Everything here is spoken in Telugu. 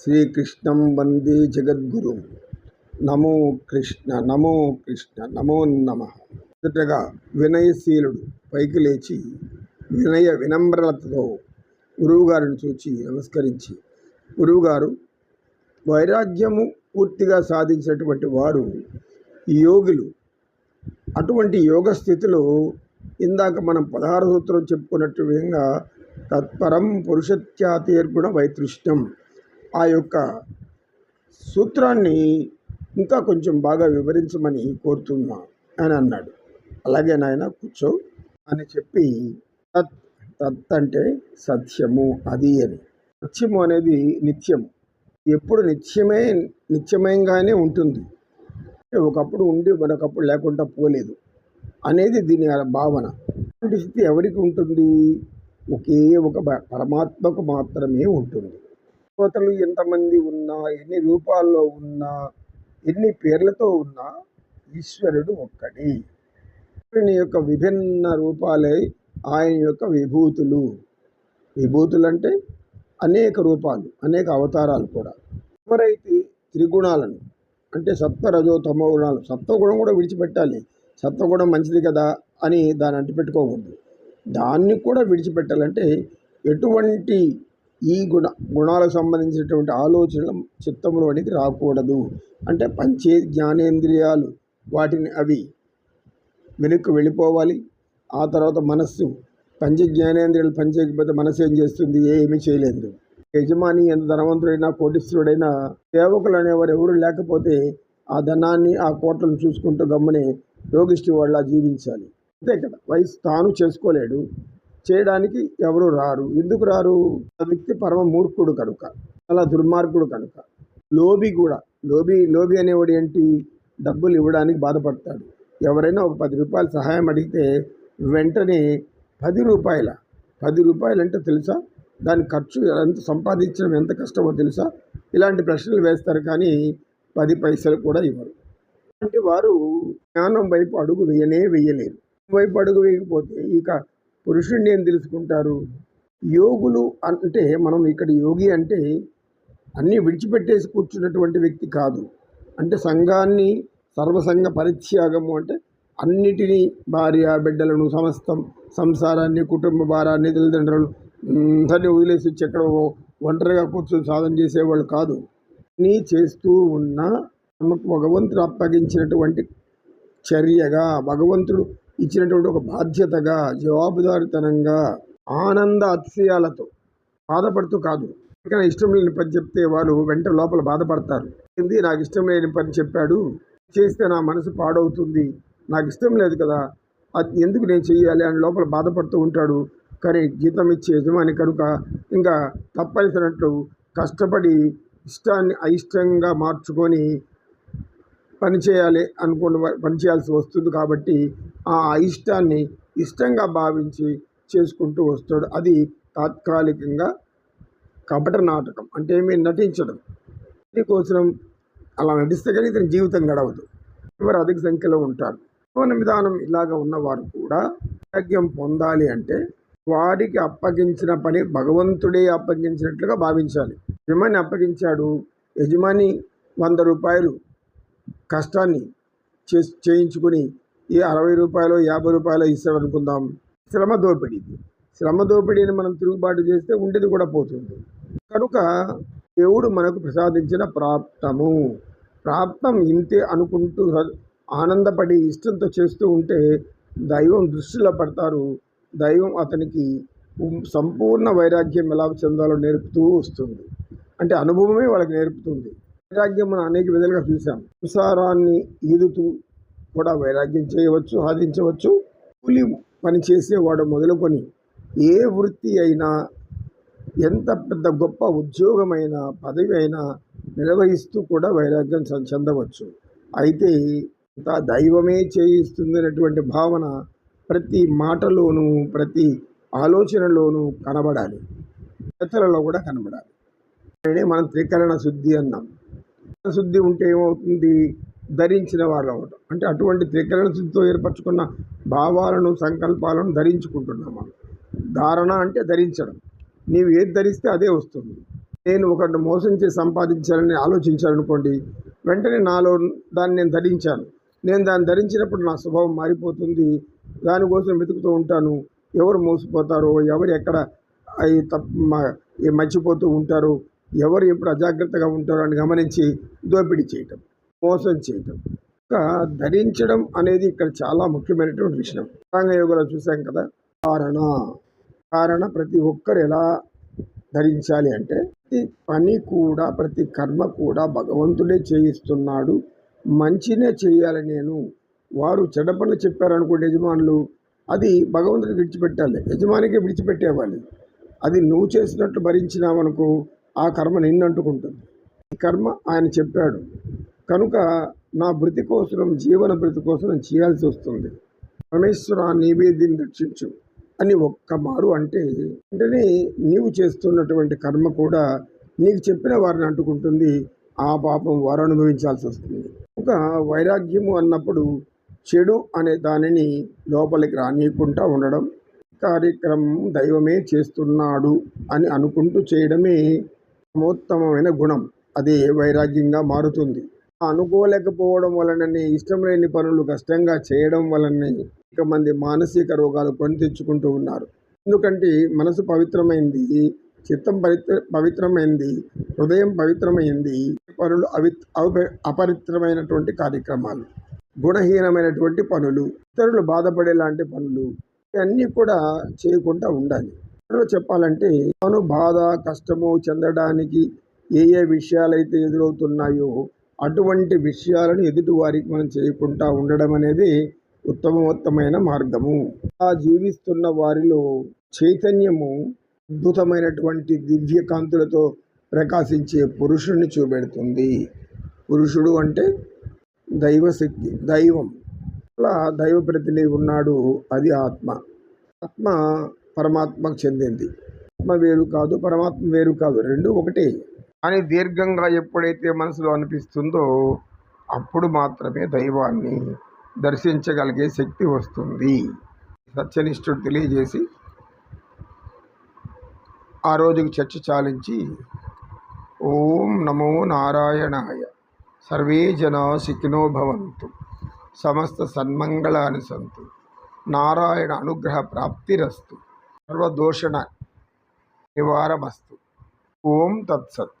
శ్రీకృష్ణం వందే జగద్గురు. నమో కృష్ణ నమో కృష్ణ నమో నమ. మొదటగా వినయశీలుడు పైకి లేచి వినయ వినమ్రతతో గురువుగారిని చూచి నమస్కరించి గురువుగారు వైరాగ్యము పూర్తిగా సాధించినటువంటి వారు యోగులు. అటువంటి యోగ స్థితిలో ఇందాక మనం పదహారు సూత్రం చెప్పుకున్నట్టు విధంగా తత్పరం పురుషత్యాతీర్గుణ వైతృష్ణం ఆ యొక్క సూత్రాన్ని ఇంకా కొంచెం బాగా వివరించమని కోరుతున్నా అని అన్నాడు. అలాగే నాయన కూర్చో అని చెప్పి తత్ తత్ అంటే సత్యము అది అని. సత్యము అనేది నిత్యం. ఎప్పుడు నిత్యమే నిత్యమయంగానే ఉంటుంది. ఒకప్పుడు ఉండి మరొకప్పుడు లేకుండా పోలేదు అనేది దీని భావన. అలాంటి స్థితి ఎవరికి ఉంటుంది? ఒకే ఒక పరమాత్మకు మాత్రమే ఉంటుంది. దేవతలు ఎంతమంది ఉన్నా ఎన్ని రూపాల్లో ఉన్నా ఎన్ని పేర్లతో ఉన్నా ఈశ్వరుడు ఒక్కడి. ఈశ్వరుని యొక్క విభిన్న రూపాలే ఆయన యొక్క విభూతులు. విభూతులు అంటే అనేక రూపాలు అనేక అవతారాలు కూడా. ఎవరైతే త్రిగుణాలను అంటే సత్వరజో తమో గుణాలు సత్వగుణం కూడా విడిచిపెట్టాలి. సత్వగుణం మంచిది కదా అని దాన్ని అంటిపెట్టుకోకూడదు. దాన్ని కూడా విడిచిపెట్టాలంటే ఎటువంటి ఈ గుణ గుణాలకు సంబంధించినటువంటి ఆలోచనలు చిత్తములోనికి రాకూడదు. అంటే పంచే జ్ఞానేంద్రియాలు వాటిని అవి వెనక్కి వెళ్ళిపోవాలి. ఆ తర్వాత మనస్సు పంచ జ్ఞానేంద్రియాలు పనిచేయకపోతే మనసు ఏం చేస్తుంది? ఏమీ చేయలేదు. యజమాని ఎంత ధనవంతుడైనా కోటీశ్వరుడైనా సేవకులు అనేవారు ఎవరు లేకపోతే ఆ ధనాన్ని ఆ కోట్లను చూసుకుంటూ గమ్మనే రోగిష్టి వాళ్ళ జీవించాలి. అంతే కదా? వయసు తాను చేసుకోలేడు. చేయడానికి ఎవరు రారు. ఎందుకు రారు? ఆ వ్యక్తి పరమ మూర్ఖుడు కనుక అలా దుర్మార్గుడు కనుక. లోబి కూడా లోబి లోబి అనేవాడు ఏంటి? డబ్బులు ఇవ్వడానికి బాధపడతాడు. ఎవరైనా ఒక పది రూపాయలు సహాయం అడిగితే వెంటనే పది రూపాయల పది రూపాయలు అంటే తెలుసా? దాని ఖర్చు ఎంత సంపాదించడం ఎంత కష్టమో తెలుసా? ఇలాంటి ప్రశ్నలు వేస్తారు కానీ పది పైసలు కూడా ఇవ్వరు. అంటే వారు జ్ఞానం వైపు అడుగు వేయనే వేయలేరు. వైపు అడుగు వేయకపోతే ఇక పురుషుడిని ఏం తెలుసుకుంటారు? యోగులు అంటే మనం ఇక్కడ యోగి అంటే అన్నీ విడిచిపెట్టేసి కూర్చున్నటువంటి వ్యక్తి కాదు. అంటే సంఘాన్ని సర్వసంగ పరిత్యాగము అంటే అన్నిటినీ భార్య బిడ్డలను సమస్తం సంసారాన్ని కుటుంబ భారాన్ని తల్లిదండ్రులు అందరినీ వదిలేసి వచ్చి ఎక్కడ ఒంటరిగా కూర్చొని సాధన చేసేవాళ్ళు కాదు. అన్నీ చేస్తూ ఉన్న తమకు భగవంతుడు అప్పగించినటువంటి చర్యగా భగవంతుడు ఇచ్చినటువంటి ఒక బాధ్యతగా జవాబుదారితనంగా ఆనంద అతిశయాలతో బాధపడుతూ కాదు. ఎవరికైనా ఇష్టం లేని పని చెప్తే వాళ్ళు వెంట లోపల బాధపడతారు. ఏంది? నాకు ఇష్టం లేని పని చెప్పాడు. చేస్తే నా మనసు పాడవుతుంది. నాకు ఇష్టం లేదు కదా. అది ఎందుకు నేను చేయాలి అని లోపల బాధపడుతూ ఉంటాడు. కానీ జీతం ఇచ్చే యజమాని కనుక ఇంకా తప్పనిసరినట్లు కష్టపడి ఇష్టాన్ని అయిష్టంగా మార్చుకొని పని చేయాలి అనుకున్న పనిచేయాల్సి పని చేయాల్సి వస్తుంది కాబట్టి ఆ ఇష్టాన్ని ఇష్టంగా భావించి చేసుకుంటూ వస్తాడు. అది తాత్కాలికంగా కపట నాటకం. అంటే ఏమి నటించడం. దీనికోసం అలా నటిస్తే కానీ ఇతని జీవితం గడవదు. ఎవరు అధిక సంఖ్యలో ఉంటారు. జీవన విధానం ఇలాగ ఉన్నవారు కూడా ఆరోగ్యం పొందాలి అంటే వారికి అప్పగించిన పని భగవంతుడే అప్పగించినట్లుగా భావించాలి. యజమాని అప్పగించాడు. యజమాని వంద రూపాయలు కష్టాన్ని చే చేయించుకుని ఈ అరవై రూపాయలు యాభై రూపాయలు ఇస్తాడు అనుకుందాం శ్రమ దోపిడీ శ్రమ దోపిడీని మనం తిరుగుబాటు చేస్తే ఉండేది కూడా పోతుంది. కనుక దేవుడు మనకు ప్రసాదించిన ప్రాప్తము. ప్రాప్తం ఇంతే అనుకుంటూ ఆనందపడి ఇష్టంతో చేస్తూ ఉంటే దైవం దృష్టిలో పడతారు. దైవం అతనికి సంపూర్ణ వైరాగ్యం ఎలా చెందాలో నేర్పుతూ వస్తుంది. అంటే అనుభవమే వాళ్ళకి నేర్పుతుంది. వైరాగ్యం మనం అనేక విధాలుగా చూసాం సంసారాన్ని ఈదుతూ కూడా వైరాగ్యం చేయవచ్చు సాధించవచ్చు కూలి పని చేసేవాడు మొదలుకొని ఏ వృత్తి అయినా ఎంత పెద్ద గొప్ప ఉద్యోగమైన పదవి అయినా నిర్వహిస్తూ కూడా వైరాగ్యం చెందవచ్చు. అయితే ఇంత దైవమే చేయిస్తుంది అనేటువంటి భావన ప్రతి మాటలోనూ ప్రతి ఆలోచనలోనూ కనబడాలి. ఇతరులలో కూడా కనబడాలి. మనం త్రికరణ శుద్ధి అన్నాం. శుద్ధి ఉంటే ఏమవుతుంది? ధరించిన వాళ్ళు అవటం అంటే అటువంటి త్రికరణ శుద్ధితో ఏర్పరచుకున్న భావాలను సంకల్పాలను ధరించుకుంటున్నాం మనం. ధారణ అంటే ధరించడం. నీవు ఏది ధరిస్తే అదే వస్తుంది. నేను ఒకటి మోసం చేసి సంపాదించాలని ఆలోచించాలనుకోండి వెంటనే నాలో దాన్ని నేను ధరించాను. నేను దాన్ని ధరించినప్పుడు నా స్వభావం మారిపోతుంది. దానికోసం వెతుకుతూ ఉంటాను. ఎవరు మోసపోతారో ఎవరు ఎక్కడ అవి తప్ప మర్చిపోతూ ఉంటారు ఎవరు ఎప్పుడు అజాగ్రత్తగా ఉంటారో అని గమనించి దోపిడీ చేయటం మోసం చేయటం. ధరించడం అనేది ఇక్కడ చాలా ముఖ్యమైనటువంటి విషయం. సాంగయోగలో చూసాం కదా? కారణ. కారణ ప్రతి ఒక్కరు ఎలా ధరించాలి అంటే ప్రతి పని కూడా ప్రతి కర్మ కూడా భగవంతుడే చేయిస్తున్నాడు. మంచినే చేయాలి నేను. వారు చెడ్డ పనులు చెప్పారనుకోండి యజమానులు అది భగవంతుడికి విడిచిపెట్టాలి. యజమానికి విడిచిపెట్టేవాలి అది నువ్వు చేసినట్టు భరించినావనుకో ఆ కర్మ నిన్ను అంటుకుంటుంది ఈ కర్మ ఆయన చెప్పాడు. కనుక నా భృతి కోసం జీవన భృతి కోసం చేయాల్సి వస్తుంది. పరమేశ్వర నీవే దీన్ని రక్షించు అని ఒక్క మారు అంటే వెంటనే నీవు చేస్తున్నటువంటి కర్మ కూడా నీకు చెప్పిన వారిని అంటుకుంటుంది. ఆ పాపం వారు అనుభవించాల్సి వస్తుంది. ఒక వైరాగ్యము అన్నప్పుడు చెడు అనే దానిని లోపలికి రానియకుండా ఉండడం కార్యక్రమం దైవమే చేస్తున్నాడు అని అనుకుంటూ చేయడమే ఉత్తమమైన గుణం. అది వైరాగ్యంగా మారుతుంది. అనుకోలేకపోవడం వలననే ఇష్టం లేని పనులు కష్టంగా చేయడం వలనే ఇక మంది మానసిక రోగాలు కొని తెచ్చుకుంటూ ఉన్నారు. ఎందుకంటే మనసు పవిత్రమైంది చిత్తం పవిత్ర పవిత్రమైంది హృదయం పవిత్రమైంది పనులు అవి అపవిత్రమైనటువంటి కార్యక్రమాలు గుణహీనమైనటువంటి పనులు ఇతరులు బాధపడేలాంటి పనులు ఇవన్నీ కూడా చేయకుండా ఉండాలి. చెప్పాలంటే తాను బాధ కష్టము చెందడానికి ఏ ఏ విషయాలైతే ఎదురవుతున్నాయో అటువంటి విషయాలను ఎదుటి వారికి మనం చేయకుండా ఉండడం అనేది ఉత్తమోత్తమైన మార్గము. ఆ జీవిస్తున్న వారిలో చైతన్యము అద్భుతమైనటువంటి దివ్య కాంతులతో ప్రకాశించే పురుషుడిని చూపెడుతుంది. పురుషుడు అంటే దైవశక్తి దైవం. అలా దైవ ప్రతినిధి ఉన్నాడు అది ఆత్మ. ఆత్మ పరమాత్మకు చెందింది. ఆత్మ వేరు కాదు పరమాత్మ వేరు కాదు రెండు ఒకటే. కానీ దీర్ఘంగా ఎప్పుడైతే మనసులో అనిపిస్తుందో అప్పుడు మాత్రమే దైవాన్ని దర్శించగలిగే శక్తి వస్తుంది. సత్యనిష్ఠుడు తెలియజేసి ఆ రోజుకి చర్చ చాలించి ఓం నమో నారాయణాయ. సర్వే జనా సుఖినో భవంతు. సమస్త సన్మంగళాని సంతు. నారాయణ అనుగ్రహ ప్రాప్తిరస్తు. సర్వదోషణ నివారమస్తు. ఓం తత్సత్.